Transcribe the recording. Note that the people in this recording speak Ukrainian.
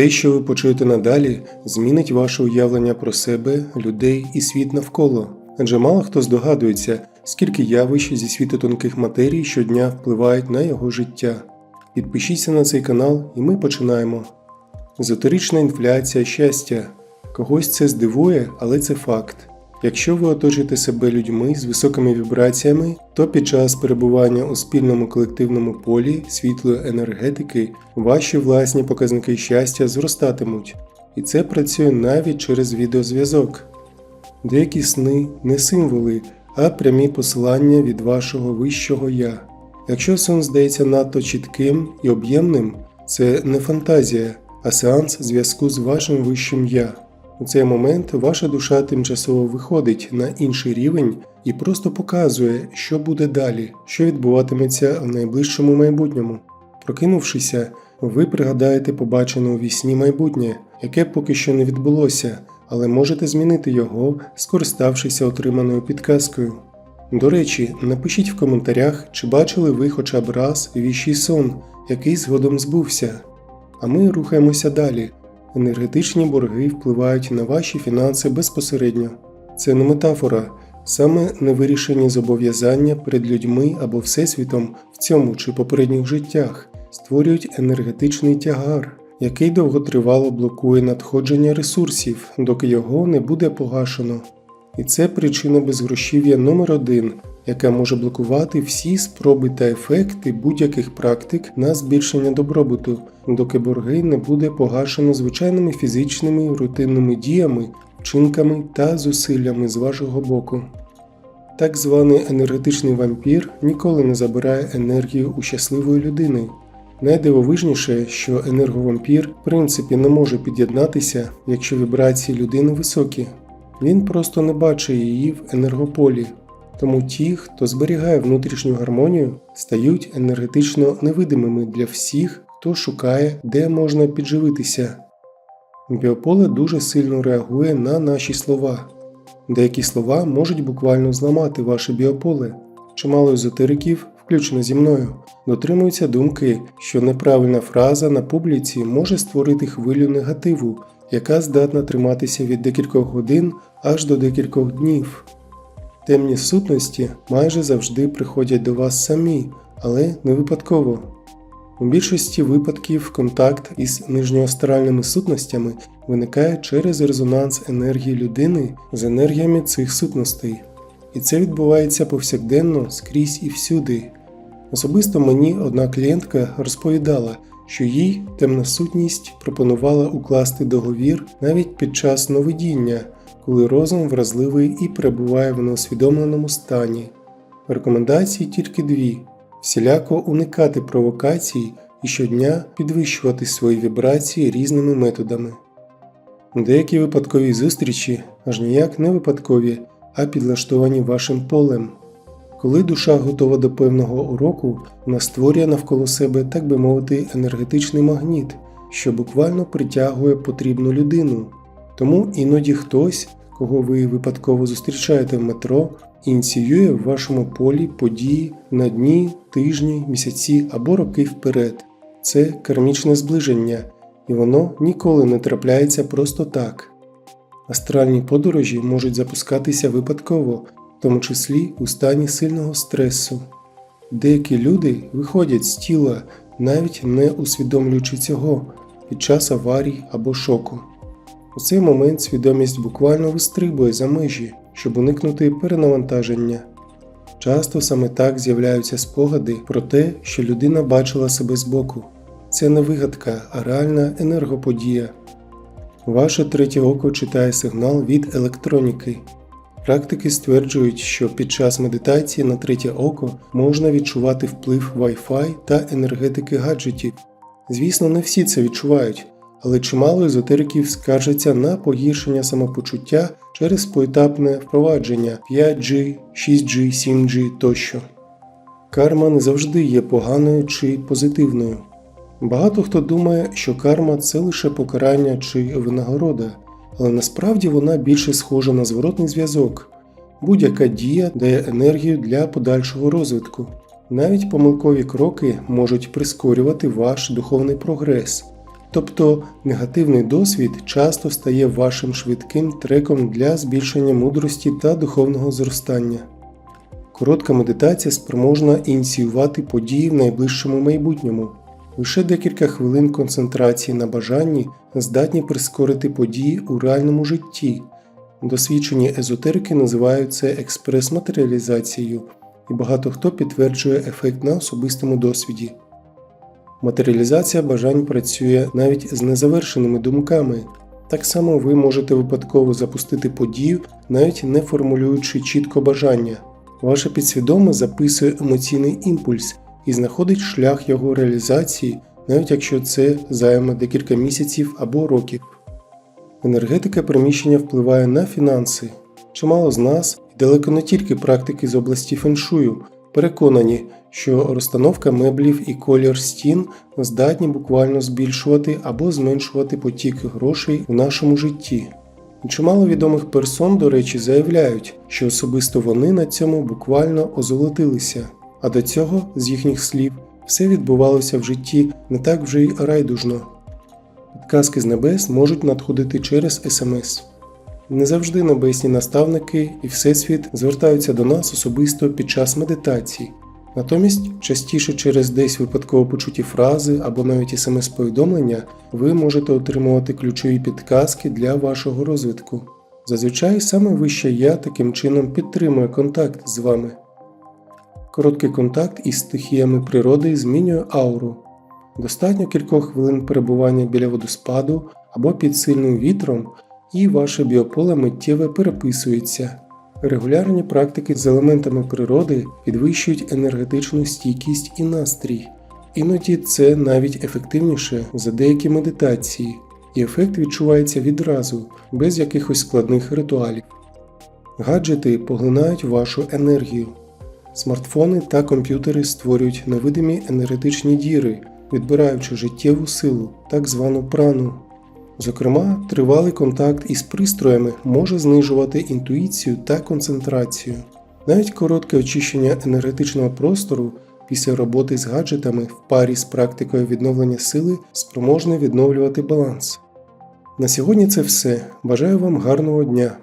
Те, що ви почуєте надалі, змінить ваше уявлення про себе, людей і світ навколо. Адже мало хто здогадується, скільки явищ зі світу тонких матерій щодня впливають на його життя. Підпишіться на цей канал, і ми починаємо. Езотерична інфляція щастя. Когось це здивує, але це факт. Якщо ви оточите себе людьми з високими вібраціями, то під час перебування у спільному колективному полі світлої енергетики ваші власні показники щастя зростатимуть. І це працює навіть через відеозв'язок. Деякі сни не символи, а прямі посилання від вашого вищого я. Якщо сон здається надто чітким і об'ємним, це не фантазія, а сеанс зв'язку з вашим вищим я. У цей момент ваша душа тимчасово виходить на інший рівень і просто показує, що буде далі, що відбуватиметься в найближчому майбутньому. Прокинувшися, ви пригадаєте побачене у вісні майбутнє, яке поки що не відбулося, але можете змінити його, скориставшися отриманою підказкою. До речі, напишіть в коментарях, чи бачили ви хоча б раз віщий сон, який згодом збувся. А ми рухаємося далі. Енергетичні борги впливають на ваші фінанси безпосередньо. Це не метафора, саме невирішені зобов'язання перед людьми або всесвітом в цьому чи попередніх життях створюють енергетичний тягар, який довготривало блокує надходження ресурсів, доки його не буде погашено. І це причина безгрошів'я номер один, яка може блокувати всі спроби та ефекти будь-яких практик на збільшення добробуту, доки борги не буде погашено звичайними фізичними рутинними діями, вчинками та зусиллями з вашого боку. Так званий енергетичний вампір ніколи не забирає енергію у щасливої людини. Найдивовижніше, що енерговампір в принципі не може під'єднатися, якщо вібрації людини високі. Він просто не бачить її в енергополі. Тому ті, хто зберігає внутрішню гармонію, стають енергетично невидимими для всіх, хто шукає, де можна підживитися. Біополе дуже сильно реагує на наші слова. Деякі слова можуть буквально зламати ваше біополе. Чимало езотериків, включно зі мною, дотримуються думки, що неправильна фраза на публіці може створити хвилю негативу, яка здатна триматися від декількох годин аж до декількох днів. Темні сутності майже завжди приходять до вас самі, але не випадково. У більшості випадків контакт із нижньоастральними сутностями виникає через резонанс енергії людини з енергіями цих сутностей, і це відбувається повсякденно скрізь і всюди. Особисто мені одна клієнтка розповідала, що їй темна сутність пропонувала укласти договір навіть під час новидіння, коли розум вразливий і перебуває в неусвідомленому стані. Рекомендації тільки дві: всіляко уникати провокацій і щодня підвищувати свої вібрації різними методами. Деякі випадкові зустрічі аж ніяк не випадкові, а підлаштовані вашим полем. Коли душа готова до певного уроку, вона створює навколо себе, так би мовити, енергетичний магніт, що буквально притягує потрібну людину. Тому іноді хтось, кого ви випадково зустрічаєте в метро, ініціює в вашому полі події на дні, тижні, місяці або роки вперед. Це кармічне зближення, і воно ніколи не трапляється просто так. Астральні подорожі можуть запускатися випадково, в тому числі у стані сильного стресу. Деякі люди виходять з тіла, навіть не усвідомлюючи цього під час аварій або шоку. У цей момент свідомість буквально вистрибує за межі, щоб уникнути перенавантаження. Часто саме так з'являються спогади про те, що людина бачила себе збоку. Це не вигадка, а реальна енергоподія. Ваше третє око читає сигнал від електроніки. Практики стверджують, що під час медитації на третє око можна відчувати вплив Wi-Fi та енергетики гаджетів. Звісно, не всі це відчувають, але чимало езотериків скаржаться на погіршення самопочуття через поетапне впровадження 5G, 6G, 7G тощо. Карма не завжди є поганою чи позитивною. Багато хто думає, що карма це лише покарання чи винагорода, але насправді вона більше схожа на зворотний зв'язок. Будь-яка дія дає енергію для подальшого розвитку. Навіть помилкові кроки можуть прискорювати ваш духовний прогрес. Тобто негативний досвід часто стає вашим швидким треком для збільшення мудрості та духовного зростання. Коротка медитація спроможна ініціювати події в найближчому майбутньому. Лише декілька хвилин концентрації на бажанні здатні прискорити події у реальному житті. Досвідчені езотерики називають це експрес-матеріалізацією, і багато хто підтверджує ефект на особистому досвіді. Матеріалізація бажань працює навіть з незавершеними думками. Так само ви можете випадково запустити подію, навіть не формулюючи чітко бажання. Ваше підсвідоме записує емоційний імпульс і знаходить шлях його реалізації, навіть якщо це займе декілька місяців або років. Енергетика приміщення впливає на фінанси. Чимало з нас, і далеко не тільки практики з області феншую, переконані, що розстановка меблів і колір стін здатні буквально збільшувати або зменшувати потік грошей у нашому житті. Чимало відомих персон, до речі, заявляють, що особисто вони на цьому буквально озолотилися, а до цього, з їхніх слів, все відбувалося в житті не так вже й райдужно. Підказки з небес можуть надходити через СМС. Не завжди небесні наставники і Всесвіт звертаються до нас особисто під час медитації, натомість частіше через десь випадково почуті фрази або навіть смс-повідомлення ви можете отримувати ключові підказки для вашого розвитку. Зазвичай саме вище я таким чином підтримує контакт з вами. Короткий контакт із стихіями природи змінює ауру. Достатньо кількох хвилин перебування біля водоспаду або під сильним вітром, і ваше біополе миттєво переписується. Регулярні практики з елементами природи підвищують енергетичну стійкість і настрій. Іноді це навіть ефективніше за деякі медитації, і ефект відчувається відразу, без якихось складних ритуалів. Гаджети поглинають вашу енергію. Смартфони та комп'ютери створюють невидимі енергетичні діри, відбираючи життєву силу, так звану прану. Зокрема, тривалий контакт із пристроями може знижувати інтуїцію та концентрацію. Навіть коротке очищення енергетичного простору після роботи з гаджетами в парі з практикою відновлення сили спроможне відновлювати баланс. На сьогодні це все. Бажаю вам гарного дня!